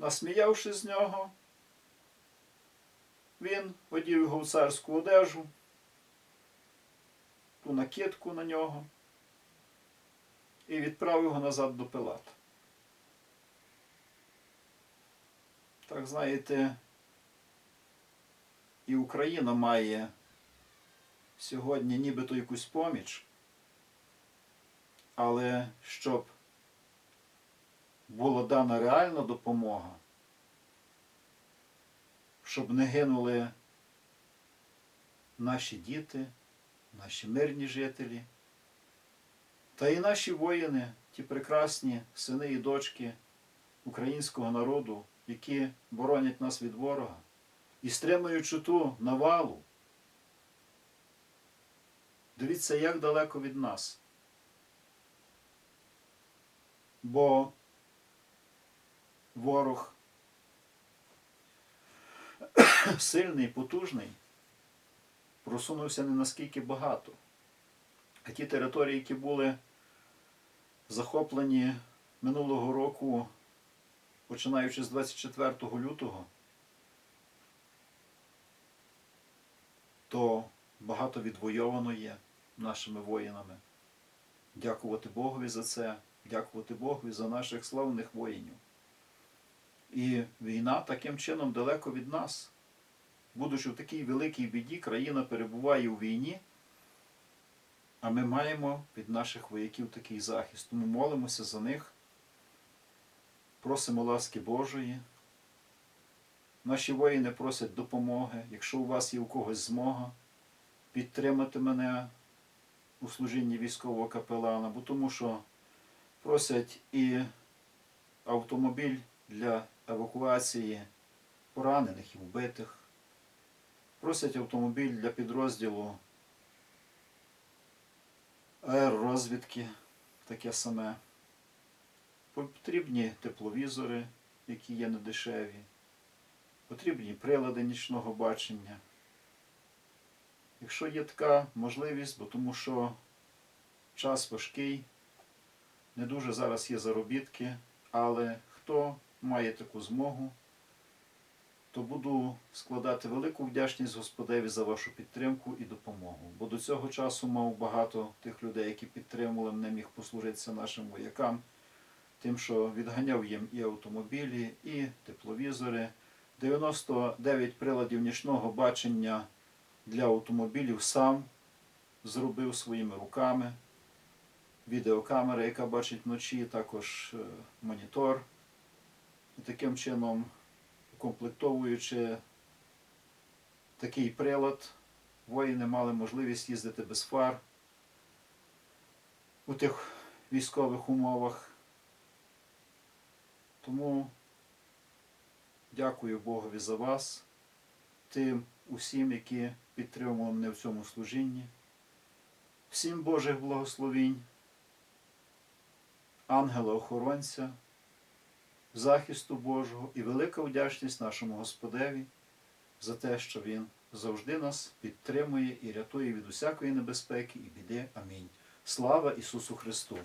насміявшись з нього, він одів його в царську одежу, ту накидку на нього і відправив його назад до Пилата. Так знаєте, і Україна має сьогодні нібито якусь поміч, але щоб була дана реальна допомога, щоб не гинули наші діти, наші мирні жителі, та і наші воїни, ті прекрасні сини і дочки українського народу, які боронять нас від ворога і стримуючи ту навалу. Дивіться, як далеко від нас. Бо ворог сильний, потужний, просунувся не наскільки багато. А ті території, які були захоплені минулого року, починаючи з 24 лютого, то багато відвойовано є нашими воїнами. Дякувати Богові за це, дякувати Богові за наших славних воїнів. І війна таким чином далеко від нас. Будучи в такій великій біді, країна перебуває у війні, а ми маємо від наших вояків такий захист. Тому молимося за них, просимо ласки Божої. Наші воїни просять допомоги. Якщо у вас є у когось змога, підтримати мене у служінні військового капелана, бо тому що просять і автомобіль для евакуації поранених і вбитих, просять автомобіль для підрозділу аеророзвідки, таке саме. Потрібні тепловізори, які є недешеві, потрібні прилади нічного бачення. Якщо є така можливість, бо тому що час важкий, не дуже зараз є заробітки, але хто має таку змогу, то буду складати велику вдячність Господеві за вашу підтримку і допомогу. Бо до цього часу мав багато тих людей, які підтримували, не міг послужитися нашим воякам, тим, що відганяв їм і автомобілі, і тепловізори. 99 приладів нічного бачення для автомобілів сам зробив своїми руками. Відеокамера, яка бачить вночі, також е, монітор. І таким чином, укомплектовуючи такий прилад, воїни мали можливість їздити без фар у тих військових умовах. Тому дякую Богові за вас, тим усім, які підтримували мене в цьому служінні. Всім Божих благословінь, ангела-охоронця, захисту Божого і велика вдячність нашому Господеві за те, що Він завжди нас підтримує і рятує від усякої небезпеки і біди. Амінь. Слава Ісусу Христу!